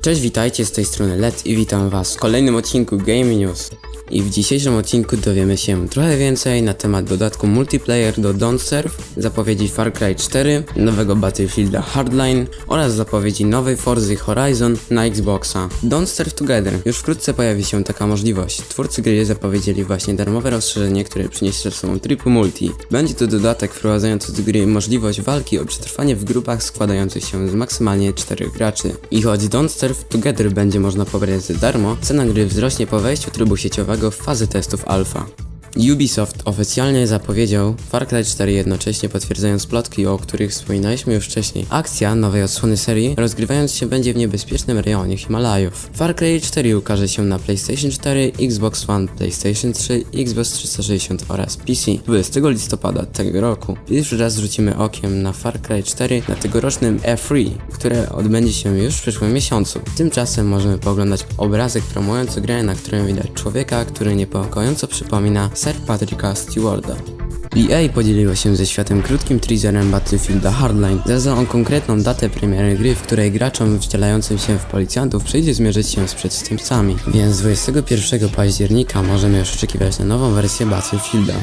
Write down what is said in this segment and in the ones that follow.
Cześć, witajcie z tej strony LED i witam was w kolejnym odcinku Game News. I w dzisiejszym odcinku dowiemy się trochę więcej na temat dodatku multiplayer do Don't Surf, zapowiedzi Far Cry 4, nowego Battlefielda Hardline oraz zapowiedzi nowej Forzy Horizon na Xboxa. Don't Surf Together. Już wkrótce pojawi się taka możliwość. Twórcy gry zapowiedzieli właśnie darmowe rozszerzenie, które przyniesie ze sobą triple multi. Będzie to dodatek wprowadzający do gry możliwość walki o przetrwanie w grupach składających się z maksymalnie 4 graczy. I choć Don't Surf Together będzie można pobrać za darmo, cena gry wzrośnie po wejściu trybu sieciowego w fazę testów alfa. Ubisoft oficjalnie zapowiedział Far Cry 4 jednocześnie potwierdzając plotki, o których wspominaliśmy już wcześniej. Akcja nowej odsłony serii rozgrywając się będzie w niebezpiecznym rejonie Himalajów. Far Cry 4 ukaże się na PlayStation 4, Xbox One, PlayStation 3, Xbox 360 oraz PC 20 listopada tego roku. Pierwszy raz zwrócimy okiem na Far Cry 4 na tegorocznym E3, które odbędzie się już w przyszłym miesiącu. Tymczasem możemy pooglądać obrazek promujący grę, na którym widać człowieka, który niepokojąco przypomina Sir Patricka Stewarda. EA podzieliło się ze światem krótkim teaserem Battlefielda Hardline. Zdradza on konkretną datę premiery gry, w której graczom wcielającym się w policjantów przyjdzie zmierzyć się z przestępcami. Więc 21 października możemy już oczekiwać na nową wersję Battlefielda.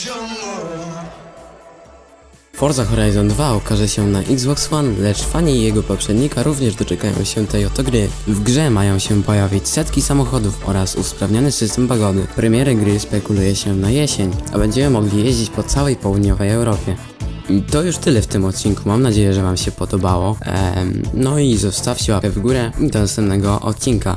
jungle. Forza Horizon 2 ukaże się na Xbox One, lecz fani jego poprzednika również doczekają się tej oto gry. W grze mają się pojawić setki samochodów oraz usprawniony system pogody. Premierę gry spekuluje się na jesień, a będziemy mogli jeździć po całej południowej Europie. I To już tyle w tym odcinku, mam nadzieję, że wam się podobało. Em, no i zostawcie łapkę w górę do następnego odcinka.